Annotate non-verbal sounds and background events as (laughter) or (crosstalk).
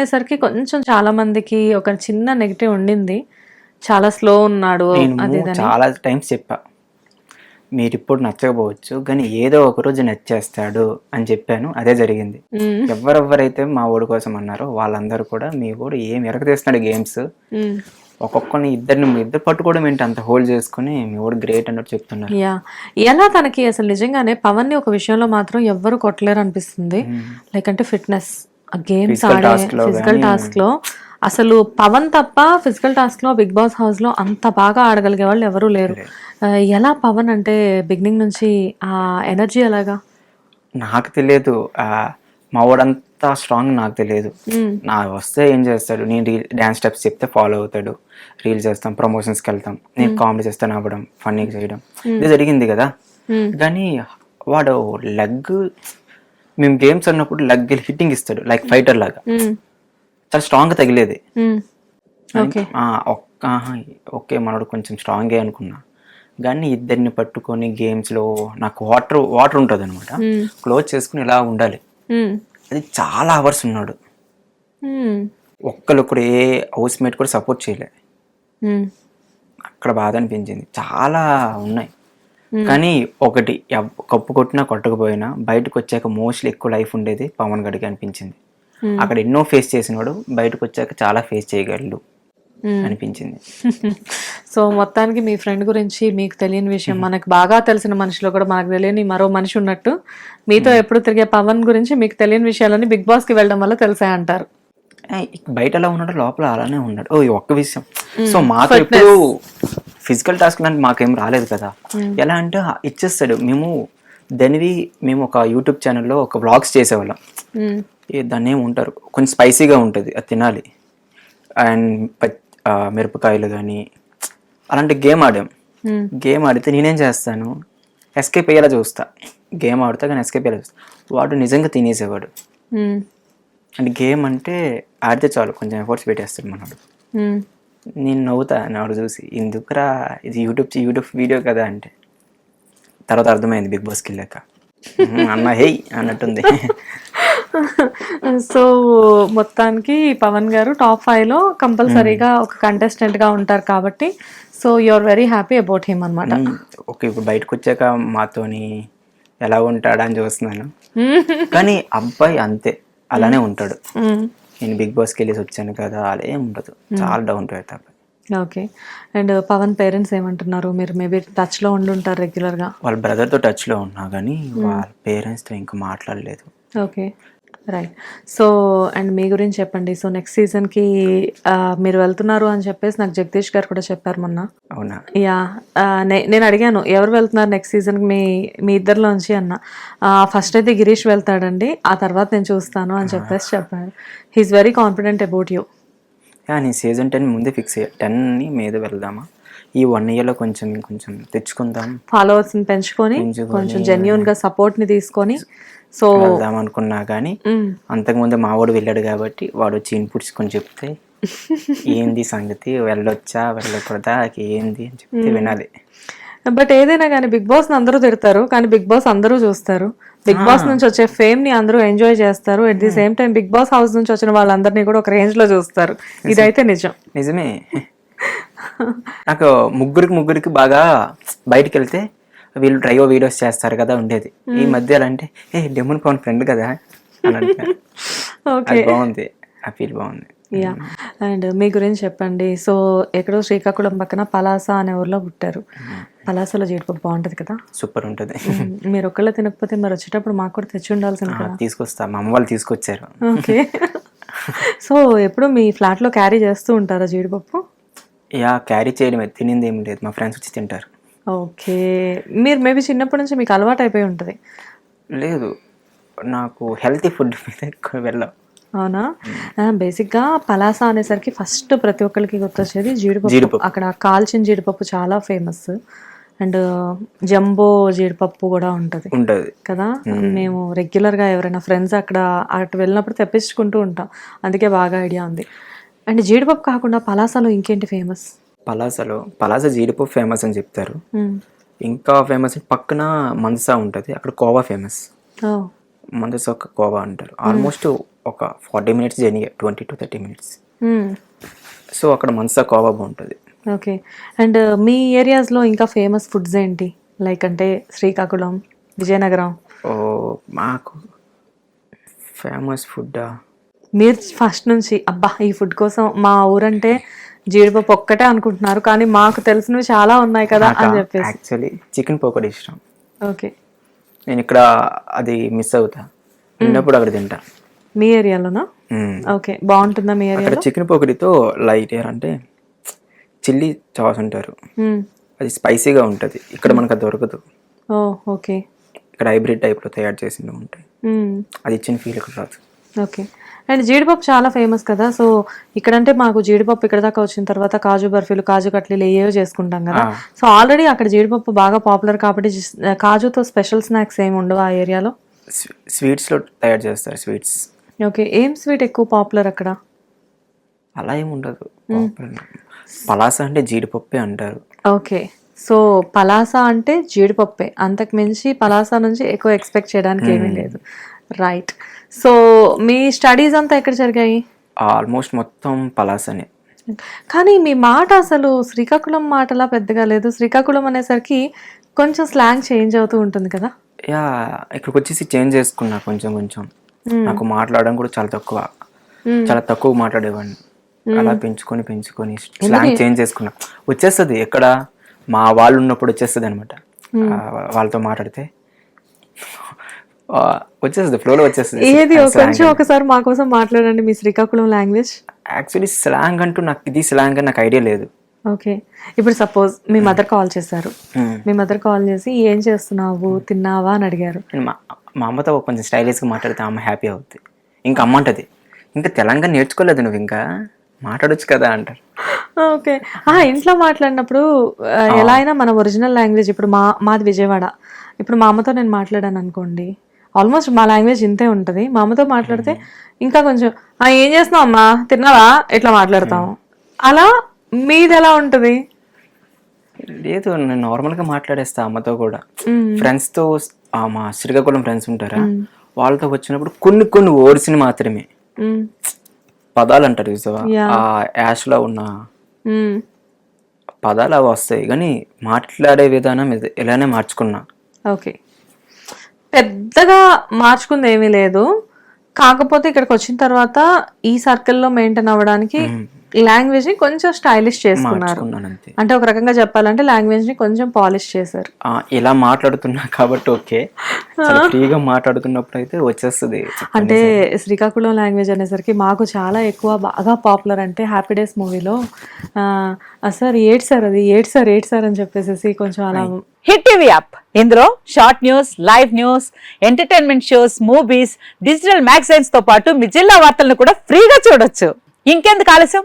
అయ్యేసరికి కొంచెం చాలా మందికి ఒక చిన్న నెగిటివ్ ఉండింది. చాలా స్లో ఉన్నాడు నేను అది. చాలా టైమ్స్ చెప్పా. మీరు ఇప్పుడు నచ్చకపోవచ్చు కానీ ఏదో ఒక రోజు నచ్చేస్తాడు అని చెప్పాను. అదే జరిగింది. ఎవరెవరైతే మా ఓడి కోసం అన్నారో వాళ్ళందరూ కూడా మీ ఓడు ఏం ఎరగతీస్తున్నాడు గేమ్స్. ఒక్కొక్కరిని ఇద్దరిని ఇద్దరు పట్టుకోవడం ఏంటి? అంత హోల్డ్ చేసుకుని మీ ఓడి గ్రేట్ అన్నట్టు చెప్తున్నారు. యా. ఎలా తనకి అసలు నిజంగానే పవన్ని ఒక విషయంలో మాత్రం ఎవ్వరు కొట్టలేరు అనిపిస్తుంది. లైక్ అంటే ఫిట్నెస్. గేమ్స్ ఆడే ఫిజికల్ టాస్క్లో. అసలు పవన్ తప్ప ఫిజికల్ టాస్క్లో బిగ్ బాస్ హౌస్లో అంత బాగా ఆడగలిగే వాళ్ళు ఎవరూ లేరు. ఎలా పవన్ అంటే బిగినింగ్ నుంచి ఆ ఎనర్జీ ఎలాగా? నాకు తెలియదు. మా వాడంతా స్ట్రాంగ్ నాకు తెలియదు. నా వస్తే ఏం చేస్తాడు? నేను రీల్ డ్యాన్స్ స్టెప్స్ చెప్తే ఫాలో అవుతాడు. రీల్స్ చేస్తాం ప్రమోషన్స్కి వెళ్తాం. నేను కామెడీ చేస్తాను అవ్వడం ఫన్నీగా చేయడం. ఇది జరిగింది కదా. కానీ వాడు లెగ్ మేము గేమ్స్ అన్నప్పుడు లెగ్ హిట్టింగ్ ఇస్తాడు లైక్ ఫైటర్ లాగా మ్మ్. చాలా స్ట్రాంగ్ తగిలేది మ్మ్. ఓకే మనోడు కొంచెం స్ట్రాంగే అనుకున్నా కానీ ఇద్దరిని పట్టుకొని గేమ్స్లో నాకు వాటర్ వాటర్ ఉంటుంది అనమాట. క్లోజ్ చేసుకుని ఇలా ఉండాలి మ్మ్. అది చాలా అవర్స్ ఉన్నాడు. ఒక్కరు కూడా ఏ హౌస్ మేట్ కూడా సపోర్ట్ చేయలే. అక్కడ బాధ అనిపించింది చాలా ఉన్నాయి కానీ ఒకటి కప్పు కొట్టినా కొట్టకపోయినా బయటకు వచ్చాక మోస్ట్లీ ఎక్కువ లైఫ్ ఉండేది పవన్ గడికి అనిపించింది. Hmm. అక్కడ ఎన్నో ఫేస్ చేసినవాడు బయటకు వచ్చాక చాలా ఫేస్ చేయగలడు Hmm. అనిపించింది. (laughs) సో మొత్తానికి మీ ఫ్రెండ్ గురించి మీకు తెలియని విషయం మనకు బాగా తెలిసిన మనిషిలో కూడా మనకు తెలియని మరో మనిషి ఉన్నట్టు మీతో ఎప్పుడు తిరిగే పవన్ గురించి మీకు తెలియని విషయాలన్నీ బిగ్ బాస్కి వెళ్ళడం వల్ల తెలిసాయి అంటారు. బయట ఎలా ఉన్నాడు లోపల అలానే ఉన్నాడు. ఓ ఒక్క విషయం. సో మాకు ఎప్పుడు ఫిజికల్ టాస్క్ లాంటి మాకేం రాలేదు కదా. ఎలా అంటే ఇచ్చేస్తాడు. మేము దానివి మేము ఒక యూట్యూబ్ ఛానల్లో ఒక వ్లాగ్స్ చేసేవాళ్ళం. ఏ దాన్ని ఉంటారు? కొంచెం స్పైసీగా ఉంటుంది అది తినాలి. అండ్ మిరపకాయలు కానీ అలాంటి గేమ్ ఆడాం. మ్మ్. గేమ్ ఆడితే నేనేం చేస్తాను? ఎస్కేప్ అయ్యేలా చూస్తా. గేమ్ ఆడుతా కానీ ఎస్కేప్ అయ్యేలా చూస్తా. వాడు నిజంగా తినేసేవాడు. అంటే గేమ్ అంటే ఆడితే చాలు కొంచెం ఎఫర్ట్స్ పెట్టేస్తాడు మనోడు. నేను నవ్వుతా నాడు చూసి ఎందుకురా ఇది యూట్యూబ్ యూట్యూబ్ వీడియో కదా అంటే. తర్వాత అర్థమైంది బిగ్ బాస్కి వెళ్ళాక. "ఉహు, అన్న హేయ్ అన్నట్టుంది. సో మొత్తానికి పవన్ గారు టాప్ ఫైవ్లో కంపల్సరీగా ఒక కంటెస్టెంట్గా ఉంటారు కాబట్టి so are very happy about him అనమాట ఓకే ఇప్పుడు బయటకు వచ్చాక మాతోని ఎలా ఉంటాడా అని చూస్తున్నాను. కానీ అబ్బాయి అంతే అలానే ఉంటాడు. నేను బిగ్ బాస్కి వెళ్ళేసి వచ్చాను కదా అలా ఏం ఉండదు. చాలా down to earth okay. And Pavan parents ఏమంటున్నారు? మీరు మేబీ టచ్లో ఉండి ఉంటారు రెగ్యులర్గా. వాళ్ళ బ్రదర్తో టచ్లో ఉన్నా కానీ వాళ్ళ పేరెంట్స్తో ఇంకా మాట్లాడలేదు. ఓకే. రైట్ సో అండ్ మీ గురించి చెప్పండి. సో నెక్స్ట్ సీజన్కి మీరు వెళ్తున్నారు అని చెప్పేసి నాకు జగదీష్ గారు కూడా చెప్పారు మొన్న. అవునా? యా. నేను అడిగాను ఎవరు వెళ్తున్నారు నెక్స్ట్ సీజన్కి మీ మీ ఇద్దరిలోంచి అన్న. ఫస్ట్ అయితే గిరీష్ వెళ్తాడండి ఆ తర్వాత నేను చూస్తాను అని చెప్పేసి చెప్పారు he is very confident about you yeah, నేను సీజన్ టెన్ ముందే ఫిక్స్ అయ్యా టెన్ని మీద వెళ్దామా? ఈ వన్ ఇయర్లో కొంచెం ఇంకొంచెం తెచ్చుకుందాం. ఫాలోవర్స్ని పెంచుకొని, కొంచెం జెన్యున్గా సపోర్ట్ని తీసుకొని సో వెళ్దాం అనుకున్నా కానీ అంతకుముందు మా వాడు వెళ్ళాడు కాబట్టి వాడు వచ్చి ఇన్పుట్స్ చెప్తే ఏంది సంగతి? వెళ్ళొచ్చా? వెళ్ళకూడదా? ఏంది? అని చెప్తే వినాలి. బట్ ఏదైనా కానీ బిగ్ బాస్ అందరూ తిడతారు కానీ బిగ్ బాస్ అందరూ చూస్తారు. బిగ్ బాస్ నుంచి వచ్చే ఫేమ్ని అందరూ ఎంజాయ్ చేస్తారు. At the same time Bigg Boss house నుంచి వచ్చిన వాళ్ళందరినీ కూడా ఒక రేంజ్లో చూస్తారు. ఇదైతే నిజం. నిజమే. నాకు ముగ్గురికి ముగ్గురికి బాగా బయటికి వెళ్తే వీళ్ళు డ్రైవ్ వీడియోస్ చేస్తారు కదా ఉండేది. ఈ మధ్య అంటే ఏ డెమన్ పవన్ ఫ్రెండ్ కదా అని. (laughs) ఓకే. అది బాగుంది. ఆ ఫీల్ బాగుంది. యా. అండ్ మీ గురించి చెప్పండి. సో ఎక్కడో శ్రీకాకుళం పక్కన పలాస అనే ఊర్లో పుట్టారు. పలాసలో జీడిపప్పు బాగుంటది కదా? సూపర్ ఉంటుంది. మీరు ఒక్కళ్ళే తినకపోతే మరి వచ్చేటప్పుడు మాకు కూడా తెచ్చి కదా? తీసుకొస్తా. మా అమ్మ వాళ్ళు తీసుకొచ్చారు. ఓకే. (laughs) సో ఎప్పుడు మీ ఫ్లాట్లో క్యారీ చేస్తూ ఉంటారా జీడిపప్పు? యా క్యారీ చేయడమే. తినింది ఏం లేదు. మా ఫ్రెండ్స్ వచ్చి తింటారు. ఓకే. మీరు మేబీ చిన్నప్పటి నుంచి మీకు అలవాటు అయిపోయి ఉంటుంది. లేదు. నాకు హెల్తీ ఫుడ్ మీద ఎక్కువ వెళ్ళాం. అవునా? బేసిక్గా పలాస అనేసరికి ఫస్ట్ ప్రతి ఒక్కరికి గుర్తొచ్చేది జీడిపప్పు. జీడిపప్పు. అక్కడ కాల్చిన జీడిపప్పు చాలా ఫేమస్. అండ్ జంబో జీడిపప్పు కూడా ఉంటుంది. ఉంటుంది. కదా? మేము రెగ్యులర్గా ఎవరైనా ఫ్రెండ్స్ అక్కడ అటు వెళ్ళినప్పుడు తెప్పించుకుంటూ ఉంటాం. అందుకే బాగా ఐడియా ఉంది. అండ్ జీడిపప్పు కాకుండా పలాసలో ఇంకేంటి ఫేమస్? పలాసలో పలాస జీడిపప్పు ఫేమస్ అని చెప్తారు. ఇంకా ఫేమస్ పక్కన మందసా ఉంటుంది అక్కడ కోవా ఫేమస్ మందసా ఒక కోవా అంటారు. ఆల్మోస్ట్ ఒక forty minutes journey twenty to thirty minutes. So అక్కడ మనసా కోవా బాగుంటుంది. ఓకే. అండ్ మీ ఏరియాస్లో ఇంకా ఫేమస్ ఫుడ్స్ ఏంటి? లైక్ అంటే శ్రీకాకుళం విజయనగరం. ఓ మాకు ఫేమస్ ఫుడ్ మీరు ఫస్ట్ నుంచి అబ్బా ఈ ఫుడ్ కోసం మా ఊరంటే జీడిపప్పు ఒక్కటే అనుకుంటున్నారు కానీ మాకు తెలిసినవి చాలా ఉన్నాయి కదా అని చెప్పేసి. యాక్చువల్లీ చికెన్ పకోడీ ఇష్టం. ఓకే. నేను ఇక్కడ అది మిస్ అవుతా. ఉన్నప్పుడు అక్కడ తింటా. మీ ఏరియాలోనా. ఓకే బాగుంటుందా మీ ఏరియాలో? చికెన్ పకోడీతో లైట్ ఎయిర్ అంటే చిల్లీ చాస్ అంటారు. అది స్పైసీగా ఉంటుంది. ఇక్కడ మనకు అది దొరకదు. ఓకే. ఇక్కడ హైబ్రిడ్ టైప్లో తయారు చేసింది ఉంటాయి. అది ఇచ్చిన ఫీల్ ఇక్కడ రాదు. ఓకే. అండ్ జీడిపప్పు చాలా ఫేమస్ కదా. సో ఇక్కడంటే మాకు జీడిపప్పు ఇక్కడ దాకా వచ్చిన తర్వాత కాజు బర్ఫీలు కాజు కట్లీలు ఏవో చేసుకుంటాం కదా. సో ఆల్రెడీ అక్కడ జీడిపప్పు బాగా పాపులర్ కాబట్టి కాజుతో స్పెషల్ స్నాక్స్ ఏమి ఉండవు ఆ ఏరియాలో? స్వీ- స్వీట్స్లో తయారు చేస్తారు స్వీట్స్. ఓకే ఏం స్వీట్ ఎక్కువ పాపులర్ అక్కడ? అలా ఏమి ఉండదు. పలాస అంటే జీడిపప్పే అంటారు. ఓకే సో పలాస అంటే జీడిపప్పే. అంతకు మించి పలాస నుంచి ఎక్కువ ఎక్స్పెక్ట్ చేయడానికి ఏమీ లేదు. రైట్ సో మీ స్టడీస్ అంతా ఎక్కడ జరిగాయి? ఆల్మోస్ట్ మొత్తం పలాసనే. కానీ మీ మాట అసలు శ్రీకాకుళం మాటలా పెద్దగా లేదు. శ్రీకాకుళం అనేసరికి కొంచెం స్లాంగ్ చేంజ్ అవుతూ ఉంటుంది కదా? యా ఇక్కడికి వచ్చేసి చేంజ్ చేసుకున్నా కొంచెం కొంచెం. నాకు మాట్లాడడం కూడా చాలా తక్కువ. Hmm. చాలా తక్కువ మాట్లాడేవాడిని. అలా పెంచుకొని పెంచుకొని స్లాంగ్ చేంజ్ చేసుకున్నా. వచ్చేస్తుంది ఎక్కడ? మా వాళ్ళు ఉన్నప్పుడు వచ్చేస్తుంది అనమాట వాళ్ళతో మాట్లాడితే. వచ్చేస్తుంది ఫ్లోలో వచ్చేస్తుంది. ఏది? కొంచెం ఒకసారి మా కోసం మాట్లాడండి మీ శ్రీకాకుళం లాంగ్వేజ్ యాక్చువల్లీ స్లాంగ్ అంటూ నాకు ఇది స్లాంగ్ అని నాకు ఐడియా లేదు. ఓకే ఇప్పుడు సపోజ్ మీ మదర్ కాల్ చేశారు. Hmm. మీ మదర్ కాల్ చేసి ఏం చేస్తున్నావు? తిన్నావా? అని అడిగారు. మా అమ్మతో కొంచెం స్టైలిష్గా మాట్లాడితే అమ్మ హ్యాపీ అవుతుంది ఇంకా అమ్మ అంటది ఇంకా తెలంగాణ నేర్చుకోలేదు నువ్వు ఇంకా? మాట్లాడొచ్చు కదా అంటారు. ఓకే ఆ ఇంట్లో మాట్లాడినప్పుడు ఎలా అయినా మన ఒరిజినల్ లాంగ్వేజ్ ఇప్పుడు మా మాది విజయవాడ. ఇప్పుడు మా అమ్మతో నేను మాట్లాడాను అనుకోండి ఆల్మోస్ట్ మా లాంగ్వేజ్ ఇంతే ఉంటుంది. మా అమ్మతో మాట్లాడితే ఇంకా కొంచెం "ఆ, ఏం చేస్తున్నావు అమ్మా? తిన్నావా? ఇట్లా మాట్లాడతాం అలా మీది ఎలా ఉంటుంది? లేదు నేను నార్మల్గా మాట్లాడేస్తా అమ్మతో కూడా. ఫ్రెండ్స్తో మా శ్రీకాకుళం ఫ్రెండ్స్ ఉంటారా? వాళ్ళతో వచ్చినప్పుడు కొన్ని కొన్ని వర్డ్స్ని మాత్రమే. మ్మ్. పదాలు అంటారు చూసావా. ఆ యాష్లో ఉన్న మ్మ్. పదాలు అవి వస్తాయి. కానీ మాట్లాడే విధానం ఇలానే మార్చుకున్నా. ఓకే పెద్దగా మార్చుకుంది ఏమీ లేదు. కాకపోతే ఇక్కడికి వచ్చిన తర్వాత ఈ సర్కిల్లో మెయింటైన్ అవ్వడానికి లాంగ్వేజ్ని కొంచెం స్టైలిష్ చేసుకున్నారు. అంతే. అంటే ఒక రకంగా చెప్పాలంటే లాంగ్వేజ్ని కొంచెం పాలిష్ చేశారు. ఆ, ఇలా మాట్లాడుతున్నా కాబట్టి ఓకే. చాలా ఫ్రీగా మాట్లాడుతున్నప్పుడు అయితే వచ్చేస్తుంది అంటే శ్రీకాకుళం లాంగ్వేజ్ అనేసరికి మాకు చాలా ఎక్కువ బాగా పాపులర్ అంటే హ్యాపీ డేస్ మూవీలో సార్ ఏడ్ సార్ అది ఏడ్ సార్ ఏడ్ సార్ అని చెప్పేసి కొంచెం అలా హిట్ టీవీ యాప్. ఇందులో short news live news entertainment shows movies digital మ్యాగజైన్స్తో పాటు మీ జిల్లా వార్తలను కూడా ఫ్రీగా చూడొచ్చు. ఇంకెందుకు ఆలస్యం?